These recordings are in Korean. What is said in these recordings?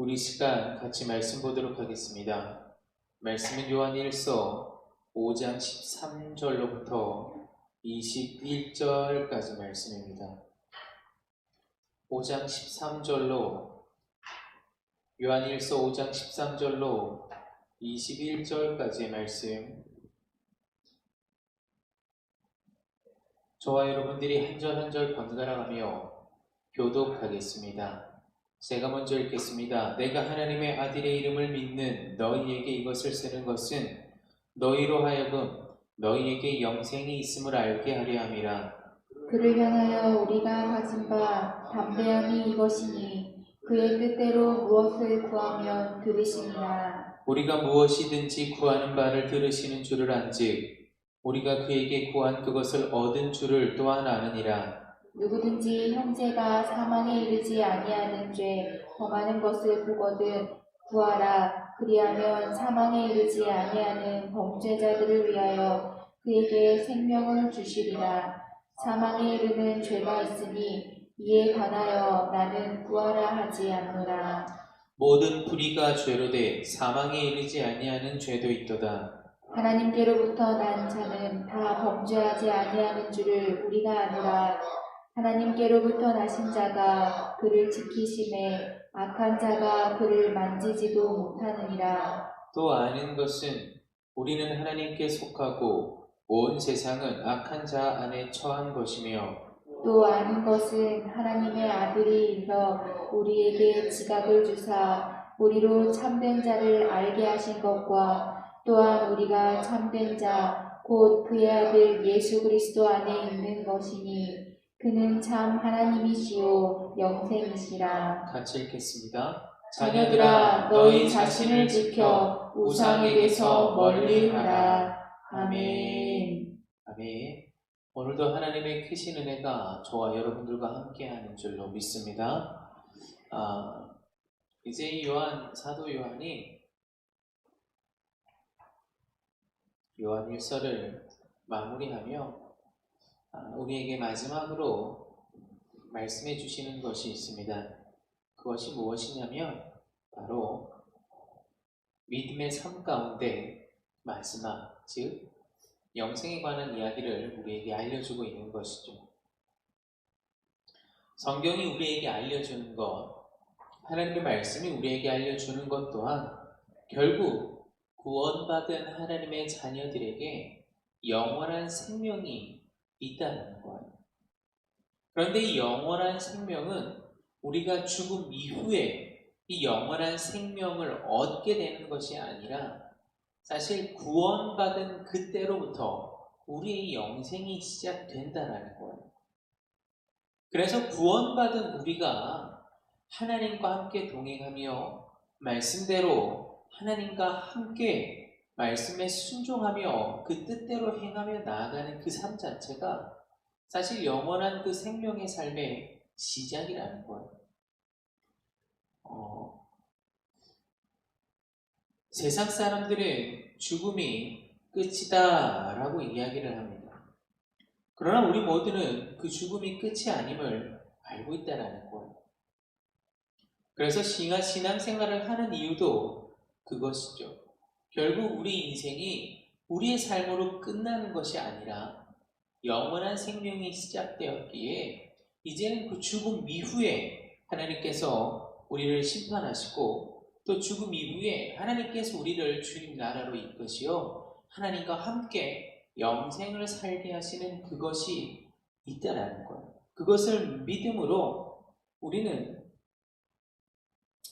우리 시간 같이 말씀 보도록 하겠습니다. 말씀은 요한 1서 5장 13절로부터 21절까지 말씀입니다. 5장 13절로 요한 1서 5장 13절로 21절까지의 말씀 저와 여러분들이 한 절 한 절 번갈아가며 교독하겠습니다. 제가 먼저 읽겠습니다. 내가 하나님의 아들의 이름을 믿는 너희에게 이것을 쓰는 것은 너희로 하여금 너희에게 영생이 있음을 알게 하려 함이라. 그를 향하여 우리가 가진 바 담대함이 이것이니 그의 뜻대로 무엇을 구하면 들으시니라. 우리가 무엇이든지 구하는 바를 들으시는 줄을 안즉 우리가 그에게 구한 그것을 얻은 줄을 또한 아느니라. 누구든지 형제가 사망에 이르지 아니하는 죄 범하는 것을 보거든 구하라. 그리하면 사망에 이르지 아니하는 범죄자들을 위하여 그에게 생명을 주시리라. 사망에 이르는 죄가 있으니 이에 관하여 나는 구하라 하지 않노라. 모든 불의가 죄로 돼 사망에 이르지 아니하는 죄도 있도다. 하나님께로부터 난 자는 다 범죄하지 아니하는 줄을 우리가 아노라. 하나님께로부터 나신 자가 그를 지키심에 악한 자가 그를 만지지도 못하느니라. 또 아는 것은 우리는 하나님께 속하고 온 세상은 악한 자 안에 처한 것이며 또 아는 것은 하나님의 아들이 일러 우리에게 지각을 주사 우리로 참된 자를 알게 하신 것과 또한 우리가 참된 자 곧 그의 아들 예수 그리스도 안에 있는 것이니 그는 참 하나님이시요 영생이시라. 같이 읽겠습니다. 자녀들아 너희 자신을 지켜 우상에게서 멀리 하라. 아멘. 아멘. 오늘도 하나님의 크신 은혜가 저와 여러분들과 함께하는 줄로 믿습니다. 아, 이제 이 요한 사도 요한이 요한 1서를 마무리하며 아, 우리에게 마지막으로 말씀해 주시는 것이 있습니다. 그것이 무엇이냐면 바로 믿음의 삶 가운데 마지막 즉 영생에 관한 이야기를 우리에게 알려주고 있는 것이죠. 성경이 우리에게 알려주는 것, 하나님의 말씀이 우리에게 알려주는 것 또한 결국 구원받은 하나님의 자녀들에게 영원한 생명이 있다는 거예요. 그런데 이 영원한 생명은 우리가 죽음 이후에 이 영원한 생명을 얻게 되는 것이 아니라 사실 구원받은 그때로부터 우리의 영생이 시작된다라는 거예요. 그래서 구원받은 우리가 하나님과 함께 동행하며 말씀대로 하나님과 함께 말씀에 순종하며 그 뜻대로 행하며 나아가는 그 삶 자체가 사실 영원한 그 생명의 삶의 시작이라는 거예요. 어, 세상 사람들은 죽음이 끝이다 라고 이야기를 합니다. 그러나 우리 모두는 그 죽음이 끝이 아님을 알고 있다라는 거예요. 그래서 신앙, 신앙생활을 하는 이유도 그것이죠. 결국 우리 인생이 우리의 삶으로 끝나는 것이 아니라 영원한 생명이 시작되었기에 이제는 그 죽음 이후에 하나님께서 우리를 심판하시고 또 죽음 이후에 하나님께서 우리를 주님 나라로 이끄시어 하나님과 함께 영생을 살게 하시는 그것이 있다라는 거예요. 그것을 믿음으로 우리는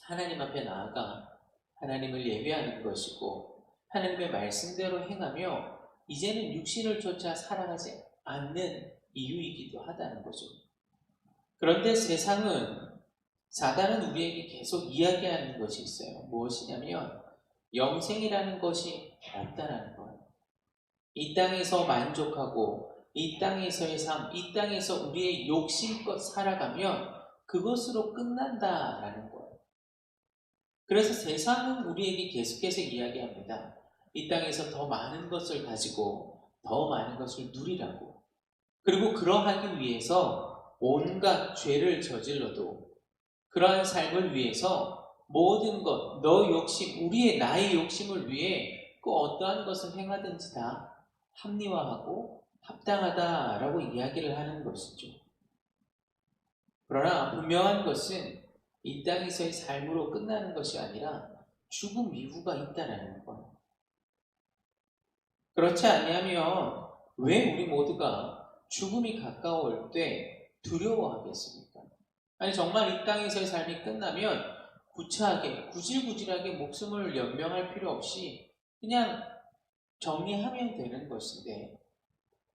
하나님 앞에 나아가 하나님을 예배하는 것이고 하나님의 말씀대로 행하며 이제는 육신을 쫓아 살아가지 않는 이유이기도 하다는 거죠. 그런데 세상은 사단은 우리에게 계속 이야기하는 것이 있어요. 무엇이냐면 영생이라는 것이 없다라는 거예요. 이 땅에서 만족하고 이 땅에서의 삶, 이 땅에서 우리의 욕심껏 살아가면 그것으로 끝난다라는 거예요. 그래서 세상은 우리에게 계속해서 이야기합니다. 이 땅에서 더 많은 것을 가지고 더 많은 것을 누리라고. 그리고 그러하기 위해서 온갖 죄를 저질러도 그러한 삶을 위해서 모든 것, 너 욕심, 우리의 나의 욕심을 위해 그 어떠한 것을 행하든지 다 합리화하고 합당하다라고 이야기를 하는 것이죠. 그러나 분명한 것은 이 땅에서의 삶으로 끝나는 것이 아니라 죽음 이후가 있다라는 것. 그렇지 아니하면 왜 우리 모두가 죽음이 가까울 때 두려워하겠습니까? 아니 정말 이 땅에서의 삶이 끝나면 구차하게 구질구질하게 목숨을 연명할 필요 없이 그냥 정리하면 되는 것인데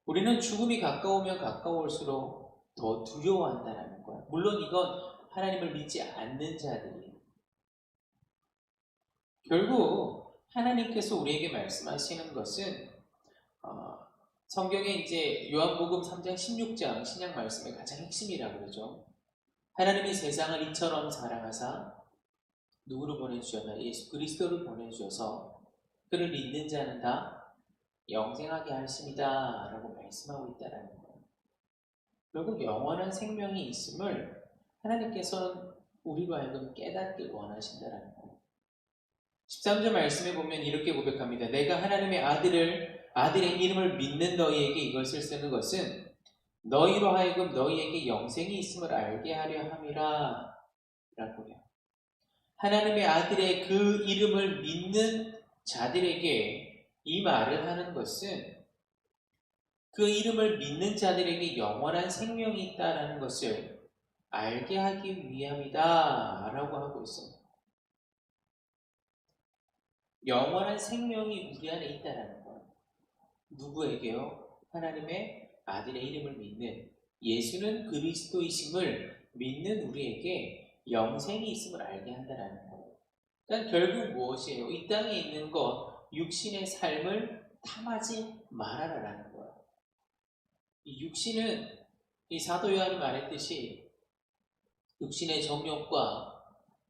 우리는 죽음이 가까우면 가까울수록 더 두려워한다는 거야. 물론 이건 하나님을 믿지 않는 자들이 결국 하나님께서 우리에게 말씀하시는 것은 어, 성경에 이제 요한복음 3장 16장 신약 말씀의 가장 핵심이라고 그러죠. 하나님이 세상을 이처럼 사랑하사 누구를 보내주셨나? 예수 그리스도를 보내주셔서 그를 믿는 자는 다 영생하게 하십니다. 라고 말씀하고 있다는 거예요. 결국 영원한 생명이 있음을 하나님께서는 우리로 하여금 깨닫길 원하신다는 거예요. 13절 말씀에 보면 이렇게 고백합니다. 내가 하나님의 아들을 아들의 이름을 믿는 너희에게 이것을 쓰는 것은 너희로 하여금 너희에게 영생이 있음을 알게 하려 함이라 라고요. 하나님의 아들의 그 이름을 믿는 자들에게 이 말을 하는 것은 그 이름을 믿는 자들에게 영원한 생명이 있다라는 것을 알게 하기 위함이다 라고 하고 있습니다. 영원한 생명이 우리 안에 있다라는 것. 누구에게요? 하나님의 아들의 이름을 믿는 예수는 그리스도이심을 믿는 우리에게 영생이 있음을 알게 한다라는 거예요. 그러니까 결국 무엇이에요? 이 땅에 있는 것, 육신의 삶을 탐하지 말아라라는 거예요. 이 육신은 이 사도 요한이 말했듯이 육신의 정욕과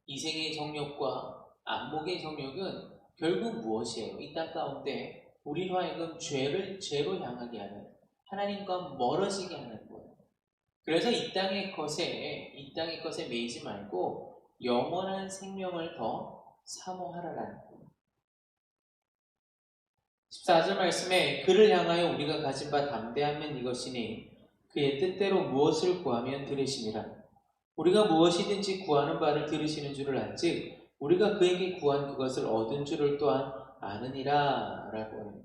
이생의 정욕과 안목의 정욕은 결국 무엇이에요? 이 땅 가운데 우리로 하여금 죄를 죄로 향하게 하는 하나님과 멀어지게 하는 거예요. 그래서 이 땅의 것에 이 땅의 것에 매이지 말고 영원한 생명을 더 사모하라라는 거예요. 14절 말씀에 그를 향하여 우리가 가진 바 담대하면 이것이니 그의 뜻대로 무엇을 구하면 들으심이라. 우리가 무엇이든지 구하는 바를 들으시는 줄을 안즉 우리가 그에게 구한 그것을 얻은 줄을 또한 아느니라 라고.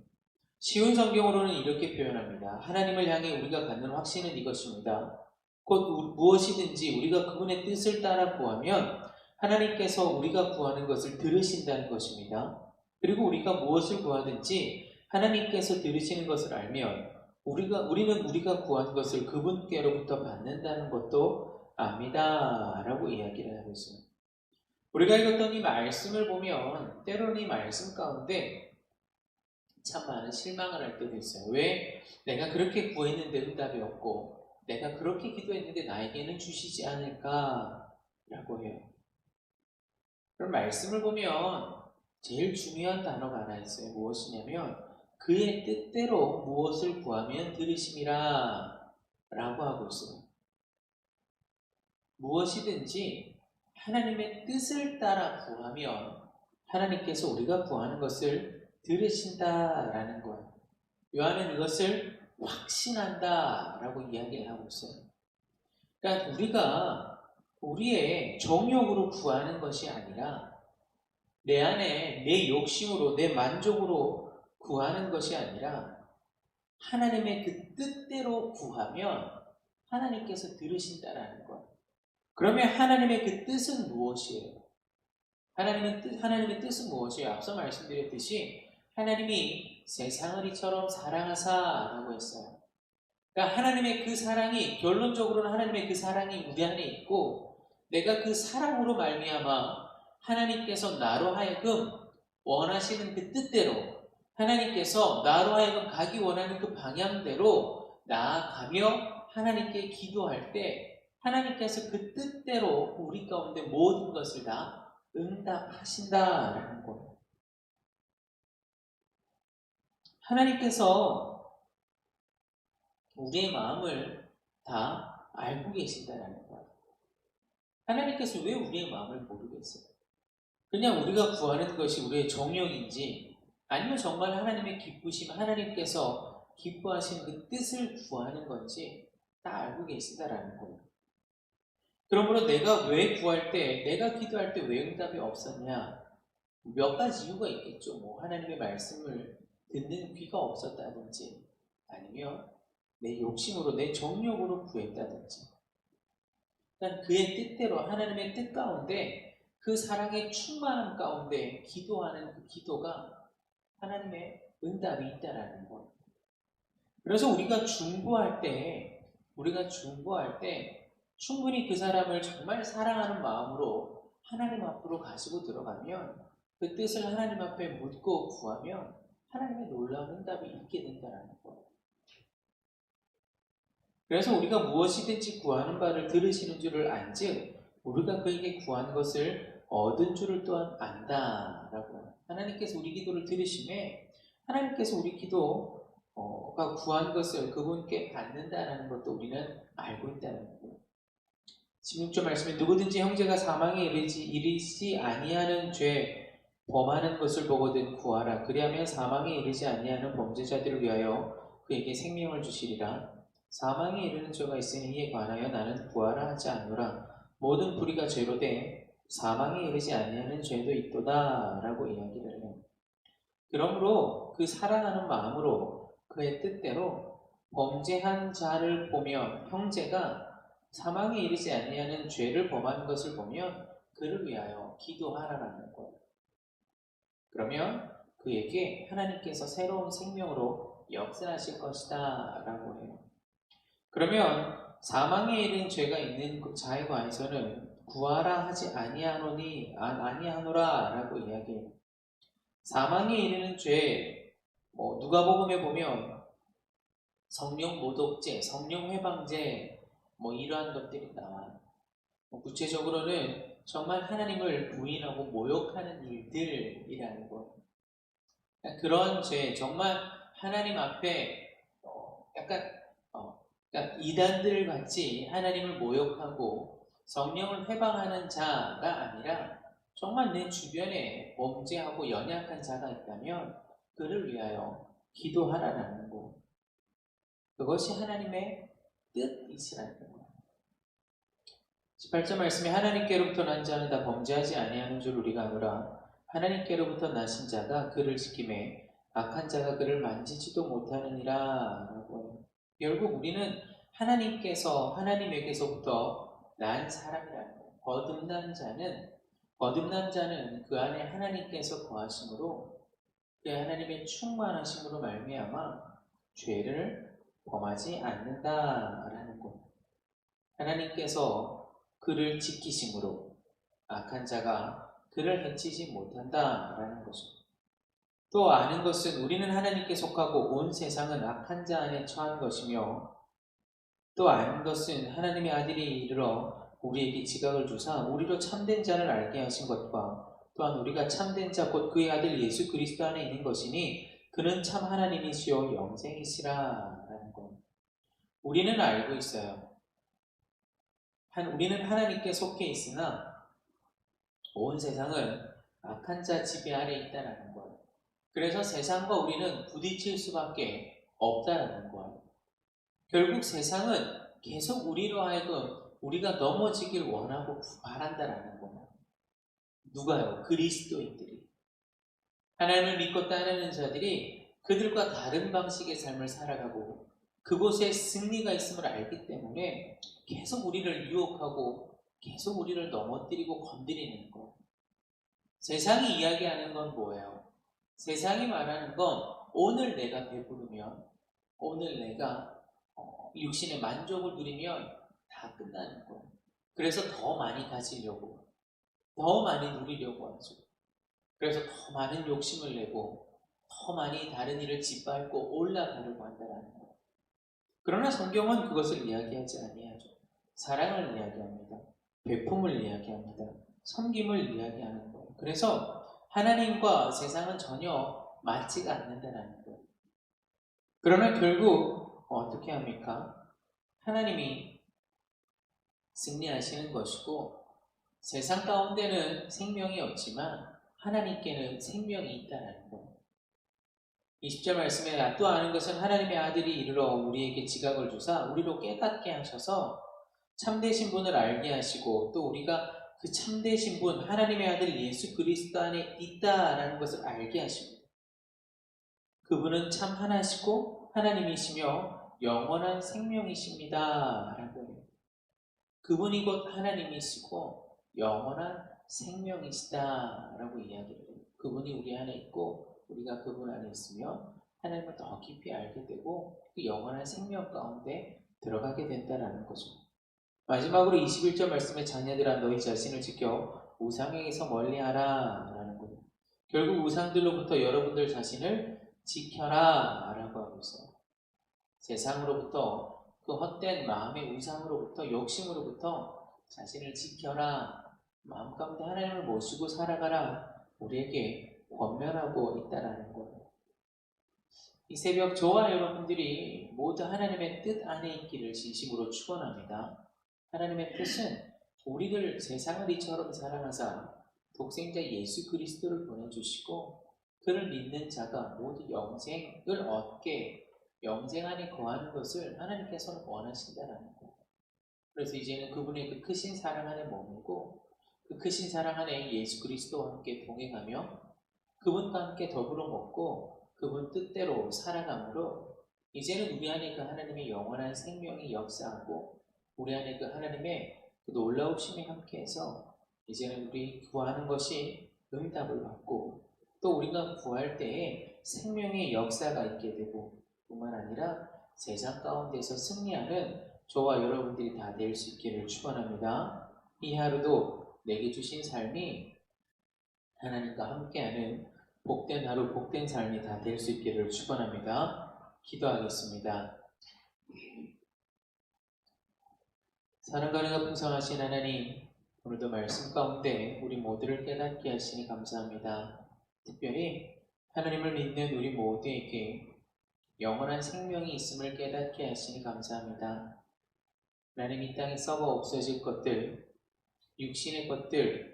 쉬운 성경으로는 이렇게 표현합니다. 하나님을 향해 우리가 갖는 확신은 이것입니다. 곧 무엇이든지 우리가 그분의 뜻을 따라 구하면 하나님께서 우리가 구하는 것을 들으신다는 것입니다. 그리고 우리가 무엇을 구하든지 하나님께서 들으시는 것을 알면 우리가 우리는 우리가 구한 것을 그분께로부터 받는다는 것도 압니다 라고 이야기를 하고 있습니다. 우리가 읽었던 이 말씀을 보면 때로는 이 말씀 가운데 참 많은 실망을 할 때도 있어요. 왜 내가 그렇게 구했는데 응답이 없고 내가 그렇게 기도했는데 나에게는 주시지 않을까 라고 해요. 그런 말씀을 보면 제일 중요한 단어가 하나 있어요. 무엇이냐면 그의 뜻대로 무엇을 구하면 들으심이라 라고 하고 있어요. 무엇이든지 하나님의 뜻을 따라 구하면 하나님께서 우리가 구하는 것을 들으신다라는 거예요. 요한은 이것을 확신한다라고 이야기를 하고 있어요. 그러니까 우리가 우리의 정욕으로 구하는 것이 아니라 내 안에 내 욕심으로 내 만족으로 구하는 것이 아니라 하나님의 그 뜻대로 구하면 하나님께서 들으신다라는 것. 그러면 하나님의 그 뜻은 무엇이에요? 하나님의 뜻, 하나님의 뜻은 무엇이에요? 앞서 말씀드렸듯이 하나님이 세상을 이처럼 사랑하사라고 했어요. 그러니까 하나님의 그 사랑이 결론적으로는 하나님의 그 사랑이 우리 안에 있고 내가 그 사랑으로 말미암아 하나님께서 나로 하여금 원하시는 그 뜻대로 하나님께서 나로 하여금 가기 원하는 그 방향대로 나아가며 하나님께 기도할 때 하나님께서 그 뜻대로 우리 가운데 모든 것을 다 응답하신다라는 거예요. 하나님께서 우리의 마음을 다 알고 계신다는 거예요. 하나님께서 왜 우리의 마음을 모르겠어요? 그냥 우리가 구하는 것이 우리의 정욕인지 아니면 정말 하나님의 기쁘심, 하나님께서 기뻐하시는 그 뜻을 구하는 건지 다 알고 계시다라는 거예요. 그러므로 내가 왜 구할 때, 내가 기도할 때 왜 응답이 없었냐? 몇 가지 이유가 있겠죠. 뭐 하나님의 말씀을 듣는 귀가 없었다든지 아니면 내 욕심으로 내 정욕으로 구했다든지 일단 그의 뜻대로 하나님의 뜻 가운데 그 사랑의 충만함 가운데 기도하는 그 기도가 하나님의 응답이 있다라는 것. 그래서 우리가 중보할 때 우리가 중보할 때 충분히 그 사람을 정말 사랑하는 마음으로 하나님 앞으로 가지고 들어가면 그 뜻을 하나님 앞에 묻고 구하면 하나님의 놀라운 응답이 있게 된다는 거예요. 그래서 우리가 무엇이든지 구하는 바를 들으시는 줄을 안즉 우리가 그에게 구한 것을 얻은 줄을 또한 안다라고 하나님께서 우리 기도를 들으심에 하나님께서 우리 기도가 구한 것을 그분께 받는다라는 것도 우리는 알고 있다는 거예요. 16절 말씀에 누구든지 형제가 사망에 이르지, 이르지 아니하는 죄 범하는 것을 보거든 구하라. 그리하면 사망에 이르지 아니하는 범죄자들을 위하여 그에게 생명을 주시리라. 사망에 이르는 죄가 있으니 이에 관하여 나는 구하라 하지 않노라. 모든 불의가 죄로 돼 사망에 이르지 아니하는 죄도 있도다 라고 이야기를 해요. 그러므로 그 사랑하는 마음으로 그의 뜻대로 범죄한 자를 보면 형제가 사망에 이르지 아니하는 죄를 범한 것을 보면 그를 위하여 기도하라라는 거예요. 그러면 그에게 하나님께서 새로운 생명으로 역사하실 것이다 라고 해요. 그러면 사망에 이른 죄가 있는 그 자에 관해서는 구하라 하지 아니하노니 아, 아니하노라 라고 이야기해요. 사망에 이르는 죄, 뭐 누가복음에 보면 성령 모독죄, 성령 회방죄 뭐 이러한 것들이 나와요. 뭐 구체적으로는 정말 하나님을 부인하고 모욕하는 일들이라는 것. 그러니까 그런 죄, 정말 하나님 앞에 어, 약간 어, 그러니까 이단들 같이 하나님을 모욕하고 성령을 회방하는 자가 아니라 정말 내 주변에 범죄하고 연약한 자가 있다면 그를 위하여 기도하라는 거. 그것이 하나님의 뜻이시라는 거예요. 18절 말씀에 하나님께로부터 난 자는 다 범죄하지 아니하는 줄 우리가 아노라 하나님께로부터 나신 자가 그를 지킴에 악한 자가 그를 만지지도 못하느니라 라고 결국 우리는 하나님께서 하나님에게서부터 난 사람이라는 거예요. 거듭난 자는 거듭난 자는 그 안에 하나님께서 거하심으로 그 하나님의 충만하심으로 말미암아 죄를 범하지 않는다라는 것. 하나님께서 그를 지키심으로 악한 자가 그를 해치지 못한다라는 것입니다. 또 아는 것은 우리는 하나님께 속하고 온 세상은 악한 자 안에 처한 것이며 또 아는 것은 하나님의 아들이 이르러 우리에게 지각을 주사 우리로 참된 자를 알게 하신 것과 또한 우리가 참된 자 곧 그의 아들 예수 그리스도 안에 있는 것이니 그는 참 하나님이시요 영생이시라라는 것. 우리는 알고 있어요. 한, 우리는 하나님께 속해 있으나 온 세상은 악한 자 지배 아래 있다는 거예요. 그래서 세상과 우리는 부딪힐 수밖에 없다는 거예요. 결국 세상은 계속 우리로 하여금 우리가 넘어지길 원하고 바란다라는 거예요. 누가요? 그리스도인들이. 하나님을 믿고 따르는 자들이 그들과 다른 방식의 삶을 살아가고 그곳에 승리가 있음을 알기 때문에 계속 우리를 유혹하고 계속 우리를 넘어뜨리고 건드리는 것. 세상이 이야기하는 건 뭐예요? 세상이 말하는 건 오늘 내가 배부르면, 오늘 내가 어, 육신의 만족을 누리면 다 끝나는 거예요. 그래서 더 많이 가지려고, 더 많이 누리려고 하죠. 그래서 더 많은 욕심을 내고, 더 많이 다른 일을 짓밟고 올라가려고 한다는 거예요. 그러나 성경은 그것을 이야기하지 아니하죠. 사랑을 이야기합니다. 배품을 이야기합니다. 섬김을 이야기하는 거예요. 그래서 하나님과 세상은 전혀 맞지가 않는다는 거예요. 그러나 결국 어떻게 합니까? 하나님이 승리하시는 것이고 세상 가운데는 생명이 없지만 하나님께는 생명이 있다는 것. 20절 말씀에 또 아는 것은 하나님의 아들이 이르러 우리에게 지각을 주사 우리로 깨닫게 하셔서 참되신 분을 알게 하시고 또 우리가 그 참되신 분 하나님의 아들 예수 그리스도 안에 있다라는 것을 알게 하십니다. 그분은 참 하나시고 하나님이시며 영원한 생명이십니다. 라고. 그분이 곧 하나님이시고 영원한 생명이시다. 라고 이야기를 해요. 그분이 우리 안에 있고 우리가 그분 안에 있으며 하나님을 더 깊이 알게 되고 그 영원한 생명 가운데 들어가게 된다라는 거죠. 마지막으로 21절 말씀에 자녀들아 너희 자신을 지켜 우상에게서 멀리하라 라는 거예요. 결국 우상들로부터 여러분들 자신을 지켜라 라고 하고 있어요. 세상으로부터 그 헛된 마음의 우상으로부터 욕심으로부터 자신을 지켜라 마음 가운데 하나님을 모시고 살아가라 우리에게 권면하고 있다라는 거예요. 이 새벽 저와 여러분들이 모두 하나님의 뜻 안에 있기를 진심으로 축원합니다. 하나님의 뜻은 우리를 세상을 이처럼 사랑하사 독생자 예수 그리스도를 보내주시고 그를 믿는 자가 모두 영생을 얻게 영생 안에 거하는 것을 하나님께서는 원하신다라는 거예요. 그래서 이제는 그분의 그 크신 사랑 안에 머물고 그 크신 사랑 안에 예수 그리스도와 함께 동행하며 그분과 함께 더불어 먹고 그분 뜻대로 살아감으로 이제는 우리 안에 그 하나님의 영원한 생명이 역사하고 우리 안에 그 하나님의 그 놀라우심이 함께해서 이제는 우리 구하는 것이 응답을 받고 또 우리가 구할 때에 생명의 역사가 있게 되고 뿐만 아니라 세상 가운데서 승리하는 저와 여러분들이 다 될 수 있기를 축원합니다. 이 하루도 내게 주신 삶이 하나님과 함께하는 복된 하루, 복된 삶이 다 될 수 있기를 축원합니다. 기도하겠습니다. 사랑과 은혜가 풍성하신 하나님, 오늘도 말씀 가운데 우리 모두를 깨닫게 하시니 감사합니다. 특별히 하나님을 믿는 우리 모두에게 영원한 생명이 있음을 깨닫게 하시니 감사합니다. 하나님 이 땅에 썩어 없어질 것들, 육신의 것들,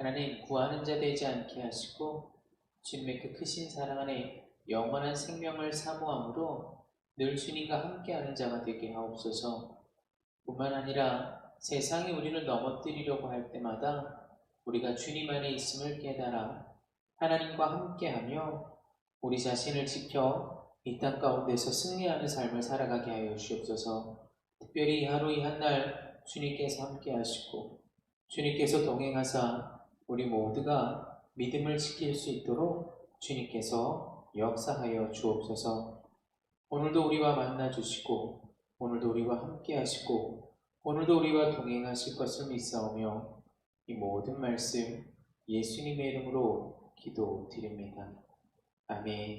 하나님 구하는 자 되지 않게 하시고 주님의 그 크신 사랑 안에 영원한 생명을 사모함으로 늘 주님과 함께하는 자가 되게 하옵소서. 뿐만 아니라 세상이 우리를 넘어뜨리려고 할 때마다 우리가 주님 안에 있음을 깨달아 하나님과 함께하며 우리 자신을 지켜 이 땅 가운데서 승리하는 삶을 살아가게 하여 주옵소서. 특별히 이 하루 이 한 날 주님께서 함께하시고 주님께서 동행하사 우리 모두가 믿음을 지킬 수 있도록 주님께서 역사하여 주옵소서. 오늘도 우리와 만나 주시고 오늘도 우리와 함께 하시고 오늘도 우리와 동행하실 것을 믿사오며 이 모든 말씀 예수님의 이름으로 기도드립니다. 아멘.